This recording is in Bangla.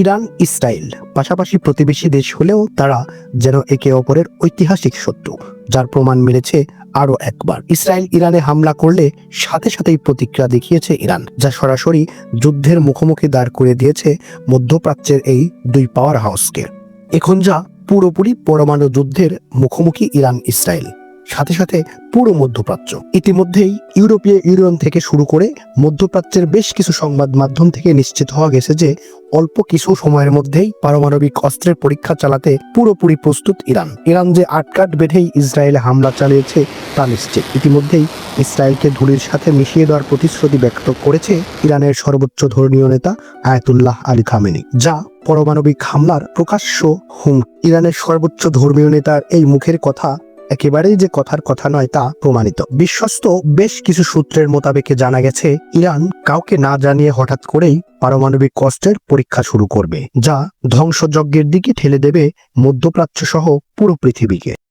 ইরান, ইসরায়েল পাশাপাশি প্রতিবেশী দেশ হলেও তারা যেন একে অপরের ঐতিহাসিক শত্রু, যার প্রমাণ মিলেছে আরও একবার। ইসরায়েল ইরানে হামলা করলে সাথে সাথেই প্রতিক্রিয়া দেখিয়েছে ইরান, যা সরাসরি যুদ্ধের মুখোমুখি দাঁড় করে দিয়েছে মধ্যপ্রাচ্যের এই দুই পাওয়ার হাউসকে এখন যা পুরোপুরি পরমাণু যুদ্ধের মুখোমুখি ইরান ইসরায়েল সাথে সাথে পুরো মধ্যপ্রাচ্য। ইতিমধ্যেই ইউরোপীয় ইউনিয়ন থেকে শুরু করে মধ্যপ্রাচ্যের বেশ কিছু সংবাদ মাধ্যম থেকে নিশ্চিত হওয়া গেছে যে, অল্প কিছু সময়ের মধ্যেই পারমাণবিক অস্ত্রের পরীক্ষা চালাতে পুরোপুরি প্রস্তুত ইরান। ইরান যে আটকাট বেঁধেই ইসরায়েলে হামলা চালিয়েছে, তা নিশ্চিত। ইতিমধ্যেই ইসরায়েলকে ধুলির সাথে মিশিয়ে দেওয়ার প্রতিশ্রুতি ব্যক্ত করেছে ইরানের সর্বোচ্চ ধর্মীয় নেতা আয়াতুল্লাহ আলী খামেনি, যা পারমাণবিক হামলার প্রকাশ্য হুম ইরানের সর্বোচ্চ ধর্মীয় নেতার এই মুখের কথা একেবারেই যে কথার কথা নয় তা প্রমাণিত। বিশ্বস্ত বেশ কিছু সূত্রের মোতাবেকে জানা গেছে, ইরান কাউকে না জানিয়ে হঠাৎ করেই পারমাণবিক কষ্টের পরীক্ষা শুরু করবে, যা ধ্বংসযজ্ঞের দিকে ঠেলে দেবে মধ্যপ্রাচ্য সহ পুরো পৃথিবীকে।